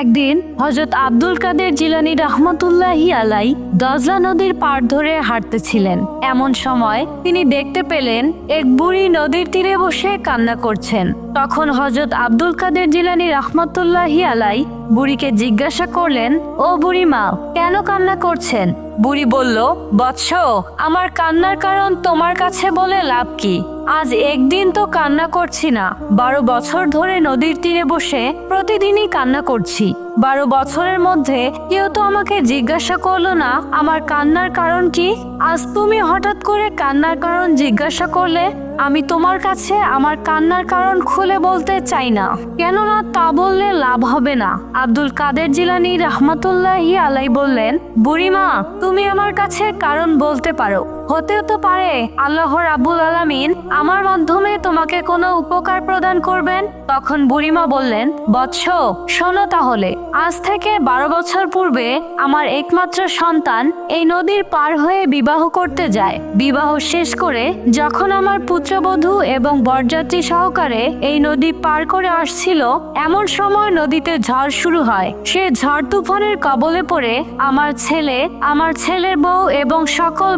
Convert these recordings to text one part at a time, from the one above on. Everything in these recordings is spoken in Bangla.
একদিন হজরত আব্দুল কাদের জিলানি রহমতুল্লাহি আলাই দজলা নদীর পাড় ধরে হাঁটতেছিলেন। এমন সময় তিনি দেখতে পেলেন, এক বুড়ি নদীর তীরে বসে কান্না করছেন। তখন হজরত আব্দুল কাদের জিলানি রহমতুল্লাহি আলাই বুড়িকে জিজ্ঞাসা করলেন, ও বুড়ি মা, কেন কান্না করছেন? বুড়ি বলল, বৎস, আমার কান্নার কারণ তোমার কাছে বলে লাভ কি? আজ একদিন তো কান্না করছি না। বারো বছর ধরে নদীর তীরে বসে প্রতিদিনই কান্না করছি। বারো বছরের মধ্যে কেউ তো আমাকে জিজ্ঞাসা করল না, আমার কান্নার কারণ কি? আজ তুমি হঠাৎ করে কান্নার কারণ জিজ্ঞাসা করলে, আমি তোমার কাছে আমার কান্নার কারণ খুলে বলতে চাই না। কেননা তা বললে লাভ হবে না। আব্দুল কাদের জিলানি রহমতুল্লাহি আলাই বললেন, বুড়িমা, তুমি আমার কাছে কারণ বলতে পারো। হতেও তো পারে। আল্লাহ রাব্বুল আলামিন আমার মাধ্যমে তোমাকে কোনো উপকার প্রদান করবেন? তখন বুড়িমা বললেন, বৎস, শোনো তাহলে, আজ থেকে বারো বছর পূর্বে আমার একমাত্র সন্তান এই নদীর পার হয়ে বিবাহ করতে যায়। বিবাহ শেষ করে যখন আমার পুত্রবধূ এবং বরযাত্রী সহকারে এই নদী পার করে আসছিল, এমন সময় নদীতে ঝড় শুরু হয়। সে ঝড় তুফানের কবলে পড়ে আমার ছেলে, আমার ছেলের বউ এবং সকল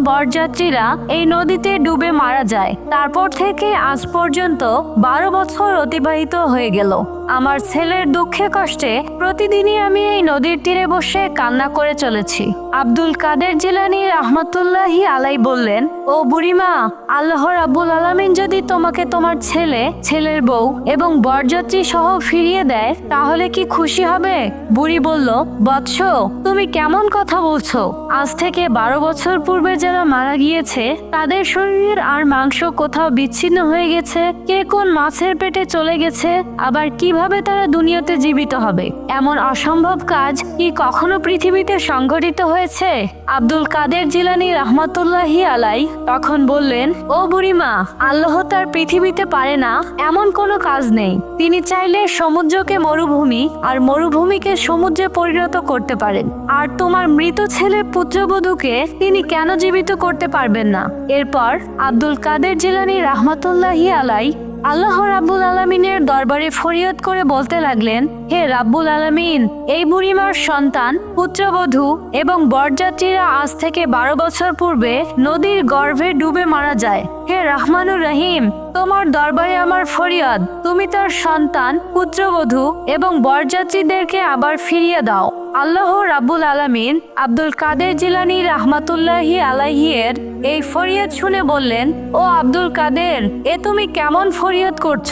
বরযাত্রীরা এই নদীতে ডুবে মারা যায়। তারপর থেকে আজ পর্যন্ত বারো বছর অতিবাহিত হয়ে গেল। আমার ছেলের দুঃখে কষ্টে প্রতিদিনই আমি এই নদীর তীরে বসে কান্না করে চলেছি। আব্দুল কাদের জিলানি রহমতুল্লাহি আলাই বললেন, ও বুড়িমা, আল্লাহ রাব্বুল আলামিন যদি তোমাকে তোমার ছেলে, ছেলের বউ এবং বরযাত্রী সহ ফিরিয়ে দেয়, তাহলে কি খুশি হবে? বুড়ি বলল, বৎস, তুমি কেমন কথা বলছো? আজ থেকে বারো বছর পূর্বে যারা মারা গিয়েছে, তাদের শরীরের আর মাংস কোথাও বিচ্ছিন্ন হয়ে গেছে, কে কোন মাছের পেটে চলে গেছে, আবার কীভাবে তারা দুনিয়াতে জীবিত হবে? এমন অসম্ভব কাজ কি কখনো পৃথিবীতে সংঘটিত হয়েছে? আব্দুল কাদের জিলানি রহমতুল্লাহি আলাই তখন বললেন, ও বুড়িমা, আল্লাহ তার পৃথিবীতে পারে না, এমন কোনো কাজ নেই। তিনি চাইলে সমুদ্রকে মরুভূমি আর মরুভূমিকে সমুদ্রে পরিণত করতে পারেন। আর তোমার মৃত ছেলে পুত্রবধূকে তিনি কেন জীবিত করতে পারবেন না? এরপর আব্দুল কাদের জিলানি রহমতুল্লাহি আলাই আল্লাহ রাব্বুল আলমিনের দরবারে ফরিয়াদ করে বলতে লাগলেন, হে রাব্বুল আলামিন, এই বুড়িমার সন্তান, পুত্রবধূ এবং বরযাত্রীরা আজ থেকে বারো বছর পূর্বে নদীর গর্ভে ডুবে মারা যায়। হে রহমানুর রহিম, তোমার দরবারে আমার ফরিয়াদ। তুমি তার সন্তান, পুত্রবধূ এবং বরযাত্রীদেরকে আবার ফিরিয়ে দাও। আল্লাহ রাবুল আলামিন আব্দুল কাদের জিলানি রাহমাতুল্লাহি আলাহিয়ের এই ফরিয়াদ শুনে বললেন, ও আব্দুল কাদের, এ তুমি কেমন ফরিয়াদ করছ?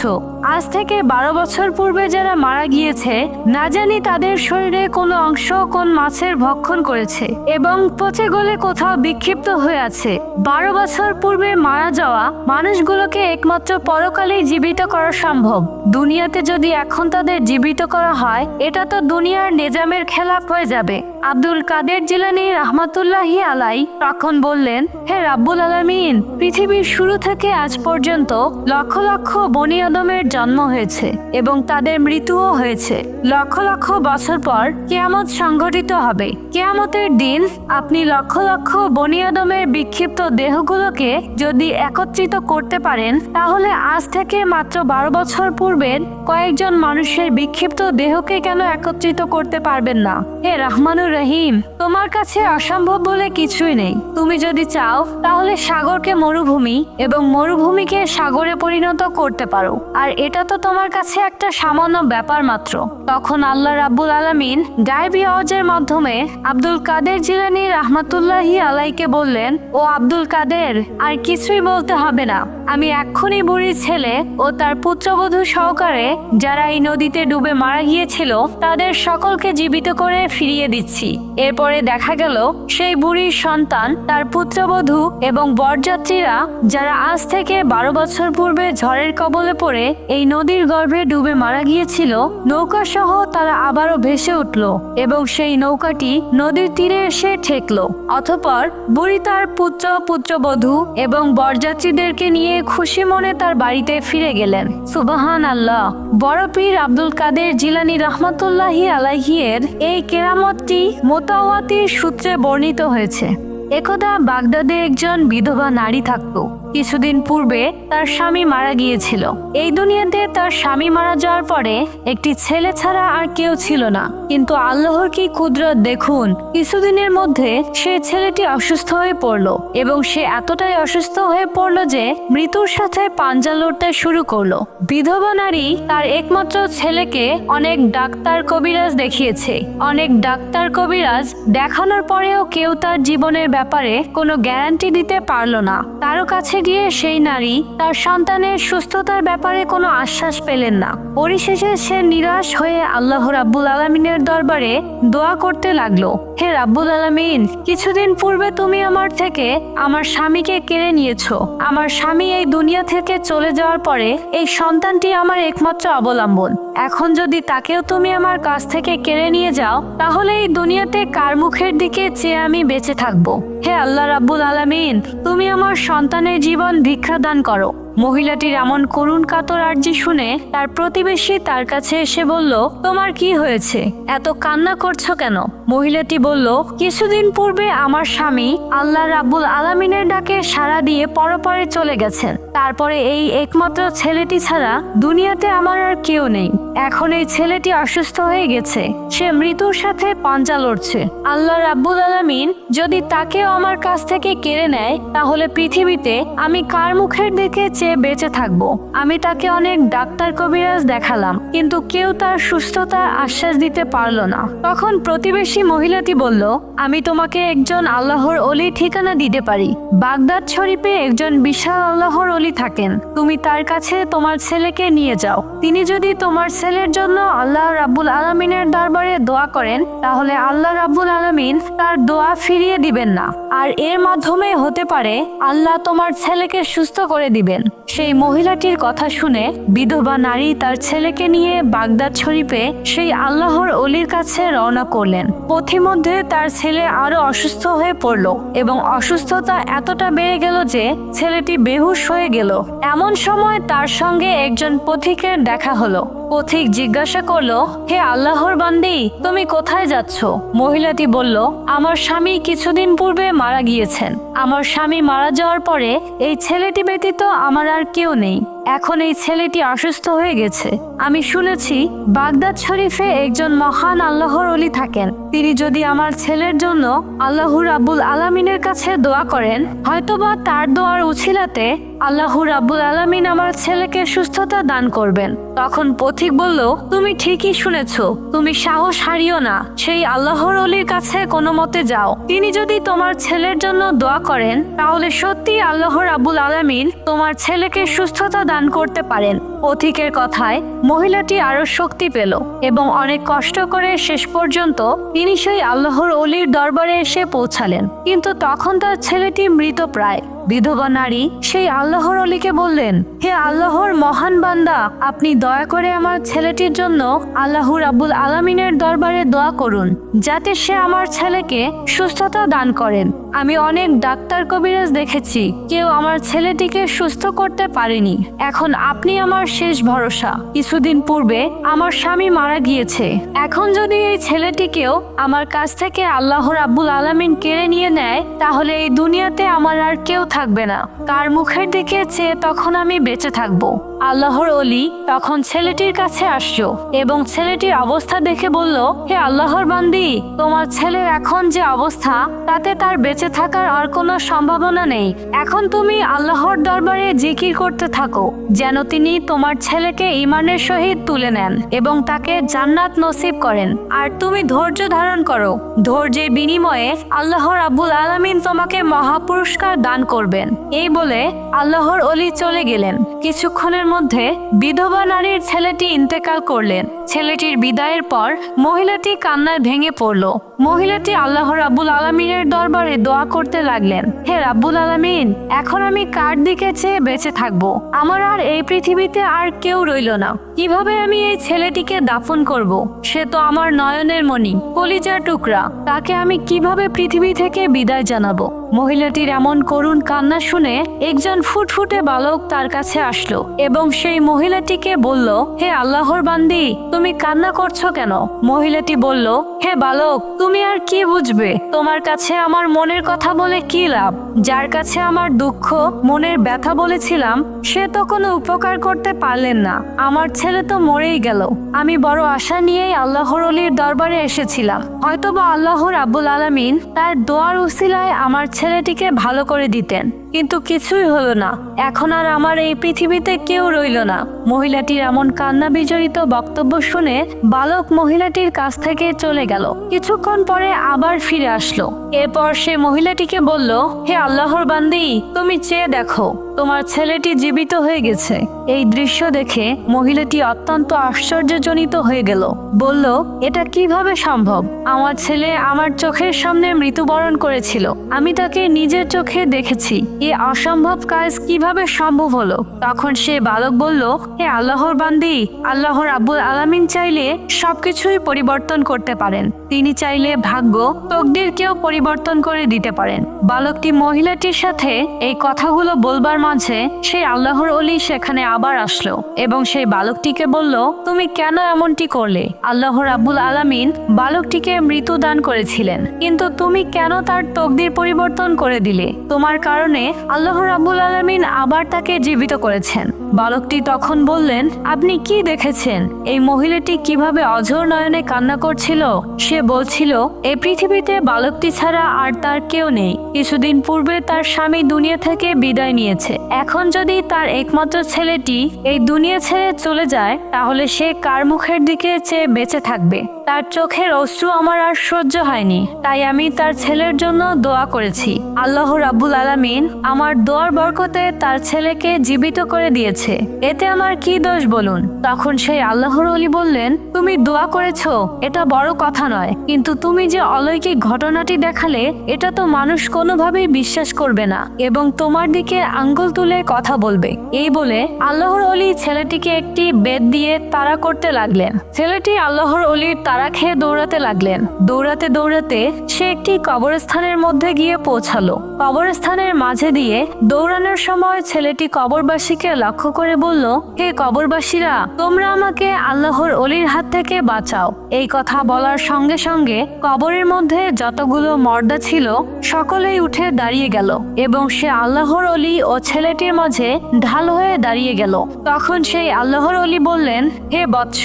আজ থেকে বারো বছর পূর্বে যারা মারা গিয়েছে, না জানি তাদের শরীরে কোনো অংশ কোন মাছের ভক্ষণ করেছে এবং পচে গলে কোথাও বিক্ষিপ্ত হয়ে আছে। বারো বছর পূর্বে মারা যাওয়া মানুষগুলোকে একমাত্র পরকালেই জীবিত করা সম্ভব। দুনিয়াতে যদি এখন তাদের জীবিত করা হয়, এটা তো দুনিয়ার নিজামের খেলাফ হয়ে যাবে। আব্দুল কাদের জিলানি রহমাতুল্লাহি আলাই তখন বললেন, হে রাব্বুল আলামিন, পৃথিবীর শুরু থেকে আজ পর্যন্ত লক্ষ লক্ষ বনি আদমের জন্ম হয়েছে এবং তাদের মৃত্যুও হয়েছে। লক্ষ লক্ষ বছর পর কেয়ামত সংঘটিত হবে। কেয়ামতের দিন আপনি লক্ষ লক্ষ বনি আদমের বিক্ষিপ্ত দেহগুলোকে যদি একত্রিত করতে পারেন, তাহলে আজ থেকে মাত্র বারো বছর পূর্বের কয়েকজন মানুষের বিক্ষিপ্ত দেহকে কেন একত্রিত করতে পারবেন না? হে রহমানুর রহিম, তোমার কাছে অসম্ভব বলে কিছুই নেই। তুমি যদি চাও, তাহলে সাগরকে মরুভূমি এবং মরুভূমিকে সাগরে পরিণত করতে পারো। আর এটা তো তোমার কাছে একটা সামান্য ব্যাপার মাত্র। তখন আল্লাহ রাব্বুল আলামিন গায়েবী আওয়াজের মাধ্যমে আব্দুল কাদের জিলানি রহমাতুল্লাহি আলাইকে বললেন, ও আব্দুল কাদের, আর কিছুই বলতে হবে না। আমি এক্ষুনি বুড়ির ছেলে ও তার পুত্রবধূ সহকারে যারা এই নদীতে ডুবে মারা গিয়েছিল, তাদের সকলকে জীবিত করে ফিরিয়ে দিচ্ছি। এরপরে দেখা গেল সেই বুড়ির সন্তান, তার পুত্রবধূ এবং বরযাত্রীরা যারা আজ থেকে বারো বছর পূর্বে ঝড়ের কবলে পড়ে এই নদীর গর্ভে ডুবে মারা গিয়েছিল নৌকা সহ তারা আবারও ভেসে উঠল এবং সেই নৌকাটি নদীর তীরে এসে ঠেকল। অতপর বুড়ি তার পুত্র, পুত্রবধূ এবং বরযাত্রীদেরকে নিয়ে খুশি মনে তার বাড়িতে ফিরে গেলেন। সুবাহান আল্লাহ বড় পীর আব্দুল কাদের জিলানি রহমতুল্লাহি আলাহিয়ের এই কেরামতটি মোতাওয়াতির সূত্রে বর্ণিত হয়েছে একদা বাগদাদে একজন বিধবা নারী থাকত। কিছুদিন পূর্বে তার স্বামী মারা গিয়েছিল। এই দুনিয়াতে তার স্বামী মারা যাওয়ার পরে একটি ছেলে ছাড়া আর কেউ ছিল না। কিন্তু আল্লাহর কি কুদরত দেখুন, কিছুদিনের মধ্যে সে ছেলেটি অসুস্থ হয়ে পড়ল এবং সে এতটাই অসুস্থ হয়ে পড়ল যে মৃত্যুর সাথে পাঞ্জা লড়তে শুরু করল। বিধবা নারী তার একমাত্র ছেলেকে অনেক ডাক্তার কবিরাজ দেখিয়েছে। অনেক ডাক্তার কবিরাজ দেখানোর পরেও কেউ তার জীবনের ব্যাপারে কোনো গ্যারান্টি দিতে পারল না। কারও কাছে গিয়ে সেই নারী তার সন্তানের সুস্থতার ব্যাপারে কোনো আশ্বাস পেলেন না। পরিশেষে সে নিরাশ হয়ে আল্লাহ রাব্বুল আলমিনের দরবারে দোয়া করতে লাগল। হে রাব্বুল আলমিন, কিছুদিন পূর্বে তুমি আমার থেকে আমার স্বামীকে কেড়ে নিয়েছো। আমার স্বামী এই দুনিয়া থেকে চলে যাওয়ার পরে এই সন্তানটি আমার একমাত্র অবলম্বন। এখন যদি তাকেও তুমি আমার কাছ থেকে কেড়ে নিয়ে যাও, তাহলে এই দুনিয়াতে কার মুখের দিকে চেয়ে আমি বেঁচে থাকব? হে আল্লাহ রাব্বুল আলামিন, তুমি আমার সন্তানের জীবন ভিক্ষা দান করো। মহিলাটির এমন করুণ কাতর আর্জি শুনে তার প্রতিবেশী তার কাছে এসে বলল, তোমার কি হয়েছে? এত কান্না করছ কেন? মহিলাটি বলল, কিছুদিন পূর্বে আমার স্বামী আল্লাহ রাব্বুল আলামিনের ডাকে সাড়া দিয়ে পরপরে চলে গেছেন। তারপরে এই একমাত্র ছেলেটি ছাড়া দুনিয়াতে আমার আর কেউ নেই। এখন এই ছেলেটি অসুস্থ হয়ে গেছে। সে মৃত্যুর সাথে পাঞ্জা লড়ছে। আল্লাহ রাব্বুল আলামিন যদি তাকেও আমার কাছ থেকে কেড়ে নেয়, তাহলে পৃথিবীতে আমি কার মুখের দিকে চেয়ে বেঁচে থাকব। আমি তাকে অনেক ডাক্তার কবিরাজ দেখালাম। কিন্তু কেউ তার সুস্থতার আশ্বাস দিতে পারল না। তখন প্রতিবেশী মহিলাটি বলল, আমি তোমাকে একজন আল্লাহর অলি ঠিকানা দিতে পারি। বাগদাদ শরীফে একজন বিশাল আল্লাহর অলি থাকেন। তুমি তার কাছে তোমার ছেলেকে নিয়ে যাও। তিনি যদি তোমার ছেলের জন্য আল্লাহ রাব্বুল আলমিনের দরবারে দোয়া করেন, তাহলে আল্লাহ রাব্বুল আলমিন তার দোয়া ফিরিয়ে দিবেন না। আর এর মাধ্যমে হতে পারে, আল্লাহ তোমার ছেলেকে সুস্থ করে দিবেন। সেই মহিলাটির কথা শুনে বিধবা নারী তার ছেলেকে নিয়ে বাগদাদ শরীফে সেই আল্লাহর অলির কাছে রওনা করলেন। পথিমধ্যে তার ছেলে আরও অসুস্থ হয়ে পড়ল এবং অসুস্থতা এতটা বেড়ে গেল যে ছেলেটি বেহুশ হয়ে গেল। এমন সময় তার সঙ্গে একজন পথিকের দেখা হলো। পথিক জিজ্ঞাসা করল, হে আল্লাহর বান্দি, তুমি কোথায় যাচ্ছ? মহিলাটি বলল, আমার স্বামী কিছুদিন পূর্বে মারা গিয়েছেন। আমার স্বামী মারা যাওয়ার পরে এই ছেলেটি ব্যতীত আমার আর কেউ নেই। এখন এই ছেলেটি অসুস্থ হয়ে গেছে। আমি শুনেছি বাগদাদ শরীফে একজন মহান আল্লাহর অলি থাকেন। তিনি যদি আমার ছেলের জন্য আল্লাহর আব্বুল আলামিনের কাছে দোয়া করেন, হয়তোবা তার দোয়ার উছিলাতে আল্লাহর রাব্বুল আলমিন আমার ছেলেকে সুস্থতা দান করবেন। তখন পথিক বলল, তুমি ঠিকই শুনেছ, তুমি সাহস হারিও না। সেই আল্লাহর অলির কাছে কোনো মতে যাও। তিনি যদি তোমার ছেলের জন্য দোয়া করেন, তাহলে সত্যি আল্লাহর আব্বুল আলমিন তোমার ছেলেকে সুস্থতা দান করতে পারেন। পথিকের কথায় মহিলাটি আরও শক্তি পেল এবং অনেক কষ্ট করে শেষ পর্যন্ত তিনি সেই আল্লাহর অলির দরবারে এসে পৌঁছালেন। কিন্তু তখন তার ছেলেটি মৃত প্রায়। বিধবা নারী সেই আল্লাহর অলিকে বললেন, হে আল্লাহর মহান বান্দা, আপনি দয়া করে আমার ছেলেটির জন্য আল্লাহর আব্বুল আলামিনের দরবারে দোয়া করুন, যাতে সে আমার ছেলেকে সুস্থতা দান করেন। আমি অনেক ডাক্তার কবিরাজ দেখেছি, কেউ আমার ছেলেটিকে সুস্থ করতে পারেনি। এখন আপনি আমার শেষ ভরসা। কিছুদিন পূর্বে আমার স্বামী মারা গিয়েছে। এখন যদি এই ছেলেটিকেও আমার কাছ থেকে আল্লাহর আব্বুল আলামিন কেড়ে নিয়ে নেয়, তাহলে এই দুনিয়াতে আমার আর কেউ থাকবে না। কার মুখের দিকে চেয়ে তখন আমি বেঁচে থাকব। আল্লাহর অলি তখন ছেলেটির কাছে আসছো এবং ছেলেটির অবস্থা দেখে বলল, হে আল্লাহর বান্দি, তোমার ছেলের এখন যে অবস্থা, তাতে তার বেঁচে থাকার আর কোনো সম্ভাবনা নেই। এখন তুমি আল্লাহর দরবারে জিকির করতে থাকো, যেন তিনি তোমার ছেলেকে ইমানের সহিত তুলে নেন এবং তাকে জান্নাত নসিব করেন। আর তুমি ধৈর্য ধারণ করো। ধৈর্যের বিনিময়ে আল্লাহর আব্বুল আলামিন তোমাকে মহাপুরস্কার দান করবেন। এই বলে আল্লাহর অলি চলে গেলেন। কিছুক্ষণের মধ্যে বিধবা নারীর ছেলেটি ইন্তেকাল করলেন। ছেলেটির বিদায়ের পর মহিলাটি কান্নায় ভেঙে পড়ল। মহিলাটি আল্লাহ রাব্বুল আলমিনের দরবারে দোয়া করতে লাগলেন, হে রাব্বুল আলমিন, এখন আমি কার দিকে চেয়ে বেঁচে থাকব? আমার আর এই পৃথিবীতে আর কেউ রইল না। কীভাবে আমি এই ছেলেটিকে দাফন করব? সে তো আমার নয়নের মণি, কলিজার টুকরা। তাকে আমি কীভাবে পৃথিবী থেকে বিদায় জানাব? মহিলাটির এমন করুণ কান্না শুনে একজন ফুটফুটে বালক তার কাছে আসলো এবং সেই মহিলাটিকে বলল, হে আল্লাহর বান্দি, তুমি কান্না করছ কেন? মহিলাটি বলল, হে বালক, তুমি আর কি বুঝবে? তোমার কাছে আমার মনের কথা বলে কি লাভ? যার কাছে আমার দুঃখ, মনের ব্যথা বলেছিলাম, সে তো কোনো উপকার করতে পারলেন না। আমার ছেলে তো মরেই গেল। আমি বড় আশা নিয়েই আল্লাহর অলির দরবারে এসেছিলাম। হয়তোবা আল্লাহর আব্বুল আলামিন তার দোয়ার উসিলায় আমার ছেলেটিকে ভালো করে দিতেন। কিন্তু কিছুই হলো না। এখন আর আমার এই পৃথিবীতে কেউ রইল না। মহিলাটির এমন কান্না বিজড়িত বক্তব্য শুনে বালক মহিলাটির কাছ থেকে চলে গেল। কিছুক্ষণ পরে আবার ফিরে আসলো। এরপর সে মহিলাটিকে বলল, হে আল্লাহর বান্দি, তুমি চেয়ে দেখো, তোমার ছেলেটি জীবিত হয়ে গেছে। এই দৃশ্য দেখে মহিলাটি অত্যন্ত আশ্চর্যজনিত হয়ে গেল। বলল, এটা কীভাবে সম্ভব? আমার ছেলে আমার চোখের সামনে মৃত্যুবরণ করেছিল। আমি তাকে নিজের চোখে দেখেছি। এ অসম্ভব কাজ কীভাবে সম্ভব হলো? তখন সে বালক বলল, হে আল্লাহর বান্দি, আল্লাহর আব্বুল আলামিন চাইলে সবকিছুই পরিবর্তন করতে পারেন। তিনি চাইলে ভাগ্য তকদিরকেও পরিবর্তন করে দিতে পারেন। বালকটি মহিলাটির সাথে এই কথাগুলো বলবার মাঝে সেই আল্লাহর অলি সেখানে আবার আসলো এবং সেই বালকটিকে বলল, তুমি কেন এমনটি করলে? আল্লাহর আব্বুল আলামিন বালকটিকে মৃত্যু দান করেছিলেন। কিন্তু তুমি কেন তার তকদির পরিবর্তন করে দিলে? তোমার কারণে আল্লাহ রাব্বুল আলামিন আবার তাকে জীবিত করেছেন। বালকটি তখন বললেন, আপনি কি দেখেছেন? এই মহিলাটি কীভাবে অঝোর নয়নে কান্না করছিল? সে বলছিল এই পৃথিবীতে বালকটি ছাড়া আর তার কেউ নেই। কিছুদিন পূর্বে তার স্বামী দুনিয়া থেকে বিদায় নিয়েছে। এখন যদি তার একমাত্র ছেলেটি এই দুনিয়া ছেড়ে চলে যায়, তাহলে সে কার মুখের দিকে চেয়ে বেঁচে থাকবে? তার চোখের অশ্রু আমার আর সহ্য হয়নি, তাই আমি তার ছেলের জন্য দোয়া করেছি। আল্লাহ রাব্বুল আলামিন আমার দোয়ার বরকতে তার ছেলেকে জীবিত করে দিয়েছে এতে আমার কি দোষ বলুন? তখন সেই আল্লাহর অলি বললেন, তুমি দোয়া করেছ, এটা বড় কথা নয়। কিন্তু তুমি যে অলৌকিক ঘটনাটি দেখালে, এটা তো মানুষ কোনোভাবেই বিশ্বাস করবে না এবং তোমার দিকে আঙ্গুল তুলে কথা বলবে। এই বলে আল্লাহর অলি ছেলেটিকে একটি বেদ দিয়ে তাড়া করতে লাগলেন। ছেলেটি আল্লাহর অলির তাড়া খেয়ে দৌড়াতে লাগলেন। দৌড়াতে দৌড়াতে সে একটি কবরস্থানের মধ্যে গিয়ে পৌঁছালো। কবরস্থানের মাঝে দিয়ে দৌড়ানোর সময় ছেলেটি কবরবাসীকে লক্ষ্য করে বলল, হে কবরবাসীরা, তোমরা আমাকে আল্লাহর অলির হাত থেকে বাঁচাও। এই কথা বলার সঙ্গে সঙ্গে কবরের মধ্যে যতগুলো মর্দা ছিল, সকলেই উঠে দাঁড়িয়ে গেল এবং সে আল্লাহর অলি ও ছেলেটির মাঝে ঢাল হয়ে দাঁড়িয়ে গেল। তখন সেই আল্লাহর অলি বললেন, হে বৎস,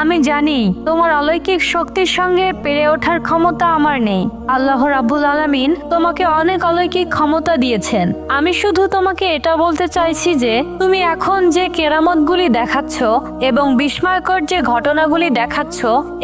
আমি জানি তোমার অলৌকিক শক্তির সঙ্গে পেরে ওঠার ক্ষমতা আমার নেই। আল্লাহ রাব্বুল আলামিন তোমাকে অনেক অলৌকিক ক্ষমতা দিয়েছেন। আমি শুধু তোমাকে এটা বলতে চাইছি যে, তুমি এখন যে কেরামতগুলি দেখাচ্ছ এবং বিস্ময়কর যে ঘটনাগুলি দেখাচ্ছ,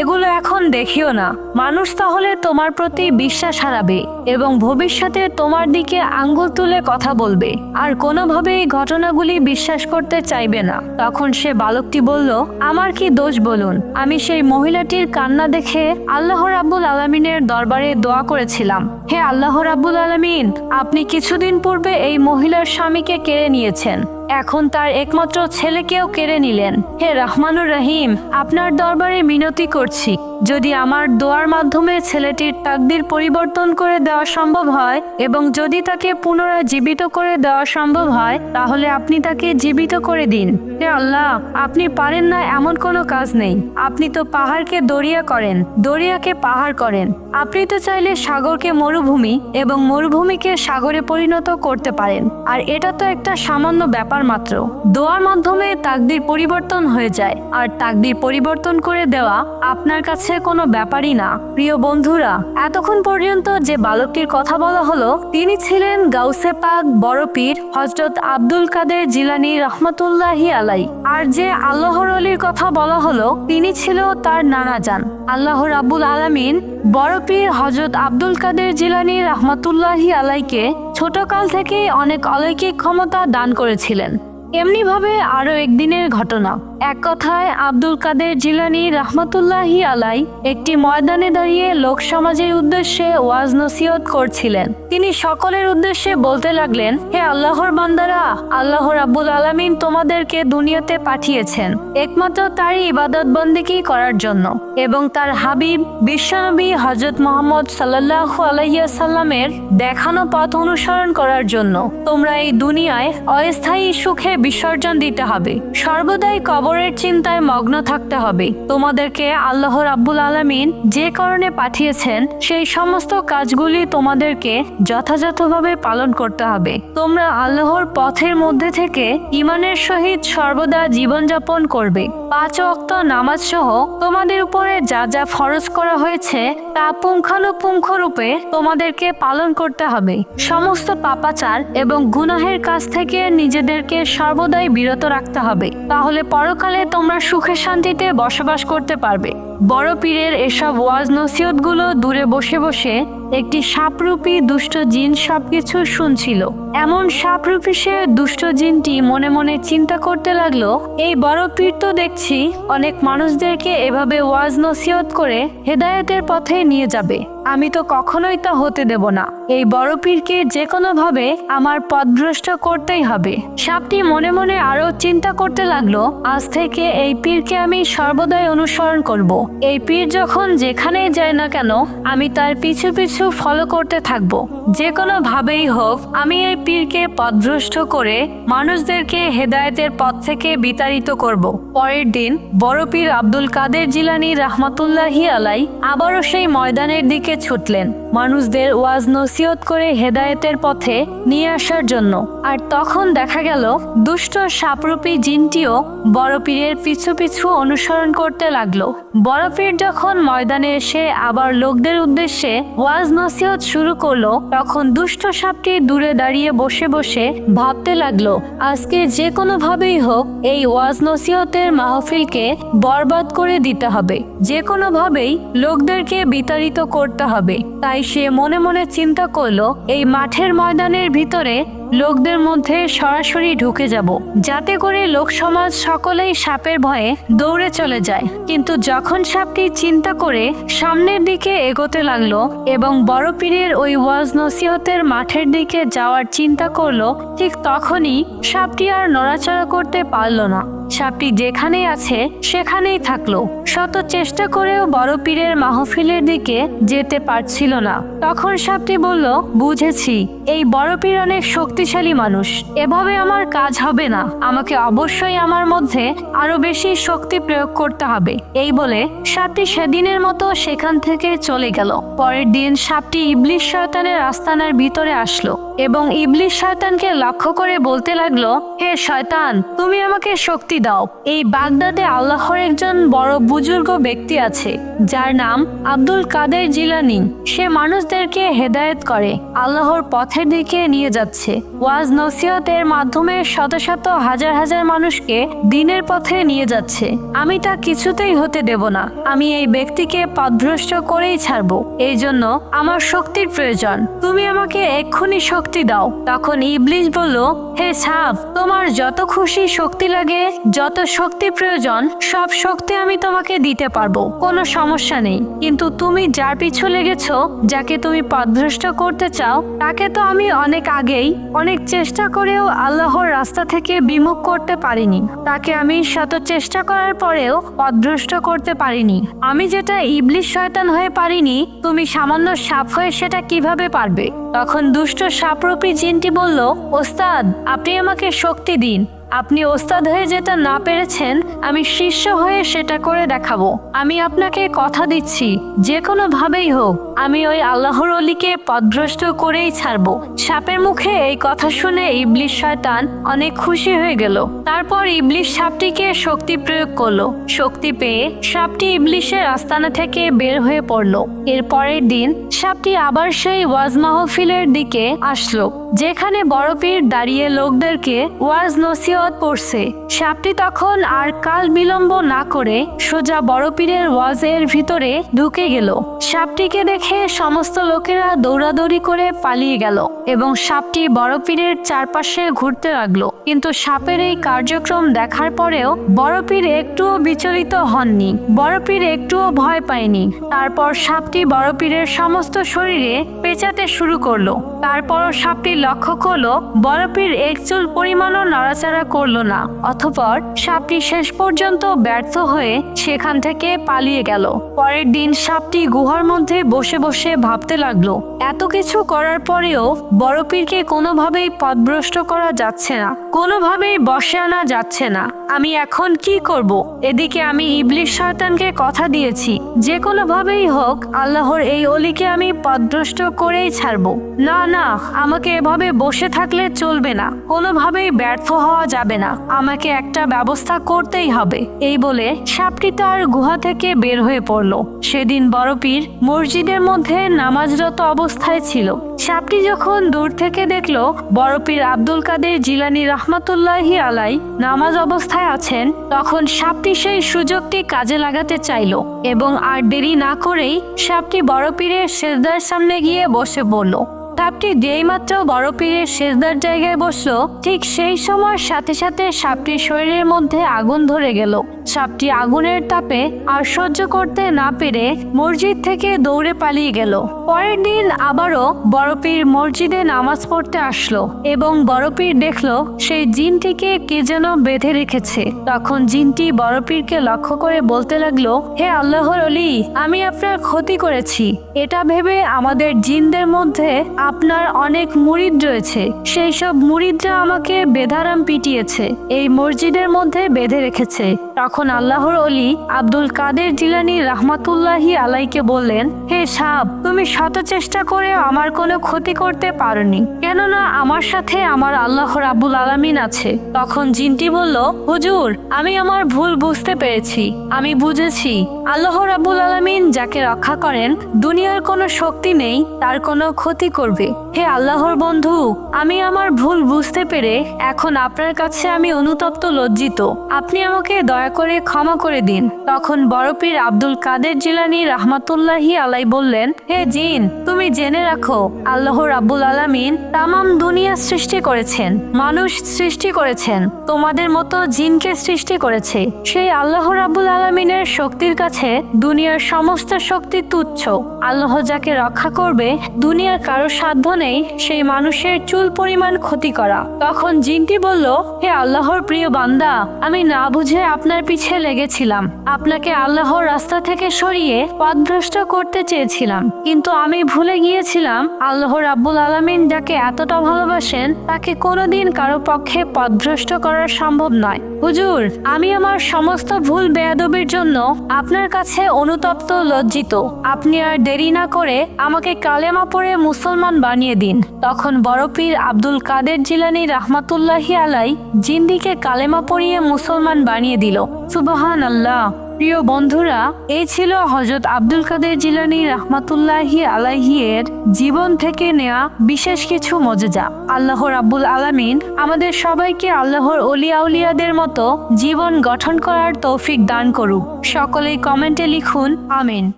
এগুলো এখন দেখিও না। মানুষ তাহলে তোমার প্রতি বিশ্বাস হারাবে এবং ভবিষ্যতে তোমার দিকে আঙ্গুল তুলে কথা বলবে। আর কোনোভাবে এই ঘটনাগুলি বিশ্বাস করতে চাইবে না। তখন সে বালকটি বলল, আমার কি দোষ বলুন? আমি সেই মহিলাটির কান্না দেখে আল্লাহ রাব্বুল আলমিনের দরবারে দোয়া করেছিলাম। হে আল্লাহ রাব্বুল আলমিন, আপনি কিছুদিন পূর্বে এই মহিলার স্বামীকে কেড়ে নিয়েছেন। এখন তার একমাত্র ছেলেকেও কেড়ে নিলেন। হে রহমানুর রহিম, আপনার দরবারে মিনতি করছি। যদি আমার দোয়ার মাধ্যমে ছেলেটির তাকদির পরিবর্তন করে দেওয়া সম্ভব হয় এবং যদি তাকে পুনরায় জীবিত করে দেওয়া সম্ভব হয়, তাহলে আপনি তাকে জীবিত করে দিন। হে আল্লাহ, আপনি পারেন না এমন কোনো কাজ নেই। আপনি তো পাহাড়কে দরিয়া করেন, দরিয়াকে পাহাড় করেন। আপনি তো চাইলে সাগরকে মরুভূমি এবং মরুভূমিকে সাগরে পরিণত করতে পারেন। আর এটা তো একটা সামান্য ব্যাপার মাত্র। দোয়ার মাধ্যমে তাকদির পরিবর্তন হয়ে যায়। আর তাকদির পরিবর্তন করে দেওয়া আপনার কাছে কোনো ব্যাপারই না। প্রিয় বন্ধুরা, এতক্ষণ পর্যন্ত যে বালকটির কথা বলা হলো, তিনি ছিলেন গাউসে পাক বড় পীর হজরত আব্দুল কাদের জিলানি রহমতুল্লাহি আলাই। আর যে আল্লাহর অলির কথা বলা হলো, তিনি ছিল তার নানা যান আল্লাহ রাব্বুল আলামিন বড় পীর হজরত আব্দুল কাদের জিলানি রহমতুল্লাহি আলাইকে ছোটকাল থেকেই অনেক অলৌকিক ক্ষমতা দান করেছিলেন। এমনিভাবে আরও একদিনের ঘটনা। এক কথায়, আব্দুল কাদের জিলানি রহমতুল্লাহি আলাই একটি ময়দানে দাঁড়িয়ে লোক সমাজের উদ্দেশ্যে ওয়াজ নসিহত করছিলেন। তিনি সকলের উদ্দেশ্যে বলতে লাগলেন, হে আল্লাহর বান্দারা, আল্লাহ রাব্বুল আলামিন তোমাদেরকে দুনিয়াতে পাঠিয়েছেন, একমাত্র তারই ইবাদত বন্দিকি করার জন্য। এবং তার হাবিব বিশ্বনবী হজরত মোহাম্মদ সাল্লাহ আলাইসাল্লামের দেখানো পথ অনুসরণ করার জন্য তোমরা এই দুনিয়ায় অস্থায়ী সুখে বিসর্জন দিতে হবে। সর্বদাই কবরের চিন্তায় মগ্ন থাকতে হবে। তোমাদেরকে আল্লাহ রাব্বুল আলামিন যে কারণে পাঠিয়েছেন, সেই সমস্ত কাজগুলি তোমাদেরকে যথাযথভাবে পালন করতে হবে। তোমরা আল্লাহর পথের মধ্যে থেকে ইমানের সহিত সর্বদা জীবনযাপন করবে। পাঁচ অক্ত নামাজ সহ তোমাদের উপরে যা যা ফরজ করা হয়েছে, তা পুঙ্খানুপুঙ্খ রূপে তোমাদেরকে পালন করতে হবে। সমস্ত পাপাচার এবং গুনাহের কাছ থেকে নিজেদেরকে সর্বদাই বিরত রাখতে হবে। তাহলে পরকালে তোমরা সুখে শান্তিতে বসবাস করতে পারবে। বড় পীরের এসব ওয়াজ নসিহতগুলো দূরে বসে বসে একটি সাপরূপী দুষ্ট জিন সবকিছু শুনছিল। এমন সাপরূপী সে দুষ্ট জিনটি মনে মনে চিন্তা করতে লাগল, এই বড় পীর তো দেখছি, অনেক মানুষদেরকে এভাবে ওয়াজ নসিহত করে হেদায়েতের পথে নিয়ে যাবে। আমি তো কখনোই তা হতে দেব না। এই বড় পীরকে যে কোনোভাবে আমার পথভ্রষ্ট করতেই হবে। সাপটি মনে মনে আরও চিন্তা করতে লাগল, আজ থেকে এই পীরকে আমি সর্বদাই অনুসরণ করব। এই পীর যখন যেখানেই যায় না কেন, আমি তার পিছু পিছু ফলো করতে থাকব। যে কোনো ভাবেই হোক, আমি এই পীরকে পদভ্রষ্ট করে মানুষদেরকে হেদায়তের পথ থেকে বিতাড়িত করব। পরের দিন বড় পীর আব্দুল কাদের জিলানি রাহমাতুল্লাহি আলাই আবারও সেই ময়দানের দিকে ছুটলেন মানুষদের ওয়াজ নসিহত করে হেদায়েতের পথে নিয়ে আসার জন্য। আর তখন দেখা গেল, দুষ্ট সাপরূপী জিনটিও বড় পীরের পিছু পিছু অনুসরণ করতে লাগল। বড় পীর যখন ময়দানে এসে আবার লোকদের উদ্দেশ্যে ওয়াজ নসিহত শুরু করল, তখন দুষ্ট সাপটি দূরে দাঁড়িয়ে বসে বসে ভাবতে লাগল, আজকে যে কোনো ভাবেই হোক এই ওয়াজ নসিহতের মাহফিলকে বরবাদ করে দিতে হবে। যে কোনো ভাবেই লোকদেরকে বিতাড়িত করতে হবে। তাই সে মনে মনে চিন্তা করল, এই মাঠের ময়দানের ভিতরে লোকদের মধ্যে সরাসরি ঢুকে যাব। যাতে করে লোক সমাজ সকলেই সাপের ভয়ে দৌড়ে চলে যায়। কিন্তু যখন সাপটি চিন্তা করে সামনের দিকে এগোতে লাগল এবং বড় পীরের ওই ওয়াজ নসিহতের মাঠের দিকে যাওয়ার চিন্তা করল, ঠিক তখনই সাপটি আর নড়াচড়া করতে পারল না। সাপটি যেখানেই আছে, সেখানেই থাকল। শত চেষ্টা করেও বড় পীরের মাহফিলের দিকে যেতে পারছিল না। তখন সাপটি বলল, বুঝেছি, এই বড় পীর অনেক শক্তিশালী মানুষ। এভাবে আমার কাজ হবে না। আমাকে অবশ্যই আমার মধ্যে আরও বেশি শক্তি প্রয়োগ করতে হবে। এই বলে সাপটি সেদিনের মতো সেখান থেকে চলে গেল। পরের দিন সাপটি ইবলিশ শয়তানের আস্তানার ভিতরে আসলো এবং ইবলিশ শয়তানকে লক্ষ্য করে বলতে লাগল, হে শয়তান, তুমি আমাকে শক্তি দাও। এই বাগদাদে আল্লাহর একজন বড় বুজুর্গ ব্যক্তি আছে, যার নাম আব্দুল কাদের জিলানি। সে মানুষদেরকে হেদায়েত করে, আল্লাহর পথের দিকে নিয়ে যাচ্ছে। ওয়াজ নসিহতের মাধ্যমে শত শত হাজার হাজার মানুষকে দিনের পথে নিয়ে যাচ্ছে। আমি তা কিছুতেই হতে দেব না। আমি এই ব্যক্তিকে পথভ্রষ্ট করেই ছাড়বো। এই জন্য আমার শক্তির প্রয়োজন। তুমি আমাকে এক্ষুনি শক্তি দাও। তখন ইবলিশ বলল, হে সাপ তোমার যত খুশি শক্তি লাগে যত শক্তি প্রয়োজন, সব শক্তি আমি তোমাকে দিতে পারব। কোনো সমস্যা নেই। কিন্তু তুমি যার পিছু লেগেছ, যাকে তুমি পথভ্রষ্ট করতে চাও, তাকে তো আমি অনেক আগেই, অনেক চেষ্টা করেও আল্লাহর রাস্তা থেকে বিমুখ করতে পারিনি। তাকে আমি শত চেষ্টা করার পরেও পথভ্রষ্ট করতে পারিনি। আমি যেটা ইবলিশ শয়তান হয়ে পারিনি, তুমি সামান্য সাপ হয়ে সেটা কীভাবে পারবে? তখন দুষ্ট সাপরূপী জিনটি বলল, ওস্তাদ, আপনি আমাকে শক্তি দিন। আপনি ওস্তাদ হয়ে যেটা না পেরেছেন, আমি শিষ্য হয়ে সেটা করে দেখাবো। আমি আপনাকে কথা দিচ্ছি, যে কোনো ভাবেই হোক, আমি ওই আল্লাহর অলিকে পথভ্রষ্ট করেই ছাড়বো। সাপের মুখে এই কথা শুনে ইবলিশ শয়তান অনেক খুশি হয়ে গেল। তারপর ইবলিশ সাপটিকে শক্তি প্রয়োগ করল। শক্তি পেয়ে সাপটি ইবলিশের আস্তানা থেকে বের হয়ে পড়ল। এর পরের দিন সাপটি আবার সেই ওয়াজ মাহফিলের দিকে আসলো। যেখানে বড় পীর দাঁড়িয়ে লোকদেরকে ওয়াজ নসিহত করছে সাপটি তখন আর কাল বিলম্ব না করে সোজা বড় ওয়াজের ভিতরে ঢুকে গেল। সাপটিকে দেখে সমস্ত লোকেরা দৌড়াদৌড়ি করে পালিয়ে গেল এবং সাপটি বড় পীরের চারপাশে ঘুরতে লাগল। কিন্তু সাপের এই কার্যক্রম দেখার পরেও বড় একটুও বিচলিত হননি। বড় একটুও ভয় পায়নি। তারপর সাপটি বড় পীরের সমস্ত শরীরে পেঁচাতে শুরু করল। তারপরও সাপটি লক্ষ্য করল বড় পীর এক চুল পরিমাণও নাড়াচাড়া করল না অথপর সাপটি শেষ পর্যন্ত ব্যর্থ হয়ে সেখান থেকে পালিয়ে গেল। পরের দিন সাপটি গুহার মধ্যে বসে বসে ভাবতে লাগল, এত কিছু করার পরেও বরফিরকে কোনোভাবেই পথভ্রষ্ট করা যাচ্ছে না, কোনোভাবেই বসে আনা যাচ্ছে না। আমি এখন কি করব? এদিকে আমি ইবলিশ শয়তানকে কথা দিয়েছি, যে কোনোভাবেই হোক আল্লাহর এই অলিকে আমি পথভ্রষ্ট করেই ছাড়বো। না না, আমাকে এভাবে বসে থাকলে চলবে না। কোনোভাবেই ব্যর্থ হওয়া যাবে না। আমাকে একটা ব্যবস্থা করতেই হবে। এই বলে সাপটি তার গুহা থেকে বের হয়ে পড়ল। সেদিন বড় পীর মসজিদের মধ্যে নামাজরত অবস্থায় ছিল। সাপটি যখন দূর থেকে দেখল বড় পীর আব্দুল কাদের জিলানি রহমতুল্লাহি আলাই নামাজ অবস্থায় আছেন, তখন সাপটি সেই সুযোগটি কাজে লাগাতে চাইলো এবং আর দেরি না করেই সাপটি বড় পীরের সেজদার সামনে গিয়ে বসে পড়ল। সাপটি যেই মাত্র বড় পীরের সেজদার জায়গায় বসল, ঠিক সেই সময় সাথে সাথে সাপটির শরীরের মধ্যে আগুন ধরে গেল। সাপটি আগুনের তাপে আর সহ্য করতে না পেরে মসজিদ থেকে দৌড়ে পালিয়ে গেল। পরের দিন আবারও বড় পীর মসজিদে নামাজ পড়তে আসলো এবং বড় পীর দেখল সেই জিনটিকে কে যেন বেঁধে রেখেছে। তখন জিনটি বড় পীরকে লক্ষ্য করে বলতে লাগল, হে আল্লাহর অলি আমি আপনার ক্ষতি করেছি। এটা ভেবে আমাদের জিনদের মধ্যে আপনার অনেক মুরিদ রয়েছে। সেই সব মুরিদরা আমাকে বেধারাম পিটিয়েছে। এই মসজিদের মধ্যে বেঁধে রেখেছে। তখন আল্লাহর অলি আব্দুল কাদের জিলানি রাহমাতুল্লাহি আলাইকে বললেন, হে সাপ তুমি শত চেষ্টা করে আমার কোনো ক্ষতি করতে পারোনি। কেননা আমার সাথে আমার আল্লাহ রাব্বুল আলামিন আছে। তখন জিনটি বলল, হুজুর, আমি আমার ভুল বুঝতে পেরেছি। আমি বুঝেছি, আল্লাহ রাব্বুল আলামিন যাকে রক্ষা করেন, দুনিয়ার কোনো শক্তি নেই, তার কোনো ক্ষতি করবে। হে আল্লাহর বন্ধু, আমি আমার ভুল বুঝতে পেরে এখন আপনার কাছে আমি অনুতপ্ত লজ্জিত। আপনি আমাকে দয়া করে ক্ষমা করে দিন। তখন বড় পীর আব্দুল কাদের জিলানি রাহমাতুল্লাহি আলাই বললেন, হে জিন, তুমি জেনে রাখো, আল্লাহ রাব্বুল আলামিন তামাম দুনিয়া সৃষ্টি করেছেন, মানুষ সৃষ্টি করেছেন, তোমাদের মতো জিনকে সৃষ্টি করেছে। সেই আল্লাহ রাব্বুল আলামিনের শক্তির কাছে দুনিয়ার সমস্ত শক্তি তুচ্ছ। আল্লাহ যাকে রক্ষা করবে, দুনিয়ার কারও সাধ্য নেই, সেই মানুষের চুল পরিমাণ ক্ষতি করা। তখন জিনটি বলল, হে আল্লাহর প্রিয় বান্দা, আমি না বুঝে আপনার পিছে লেগেছিলাম। আপনাকে আল্লাহর রাস্তা থেকে সরিয়ে পথভ্রষ্ট করতে চেয়েছিলাম। কিন্তু আমি ভুলে গিয়েছিলাম, আল্লাহ রাব্বুল আলামিন যাকে এতটা ভালোবাসেন, তাকে কোনোদিন কারও পক্ষে পথভ্রষ্ট করা সম্ভব নয়। হুজুর, আমি আমার সমস্ত ভুল বেয়াদবির জন্য আপনার কাছে অনুতপ্ত, লজ্জিত। আপনি আর দেরি না করে আমাকে কালেমা পড়ে মুসলমান বানিয়ে দিন। তখন বড় পীর আব্দুল কাদের জিলানি রাহমাতুল্লাহি আলাই জিন্দিকে কালেমা পড়িয়ে মুসলমান বানিয়ে দিল। সুবহান আল্লাহ প্রিয় বন্ধুরা, এই ছিল হজরত আব্দুল কাদের জিলানি রহমাতুল্লাহি এর জীবন থেকে নেওয়া বিশেষ কিছু মজেজা। আল্লাহর রাব্বুল আলামিন আমাদের সবাইকে আল্লাহর অলিয়া উলিয়াদের মতো জীবন গঠন করার তৌফিক দান করুক। সকলেই কমেন্টে লিখুন, আমিন।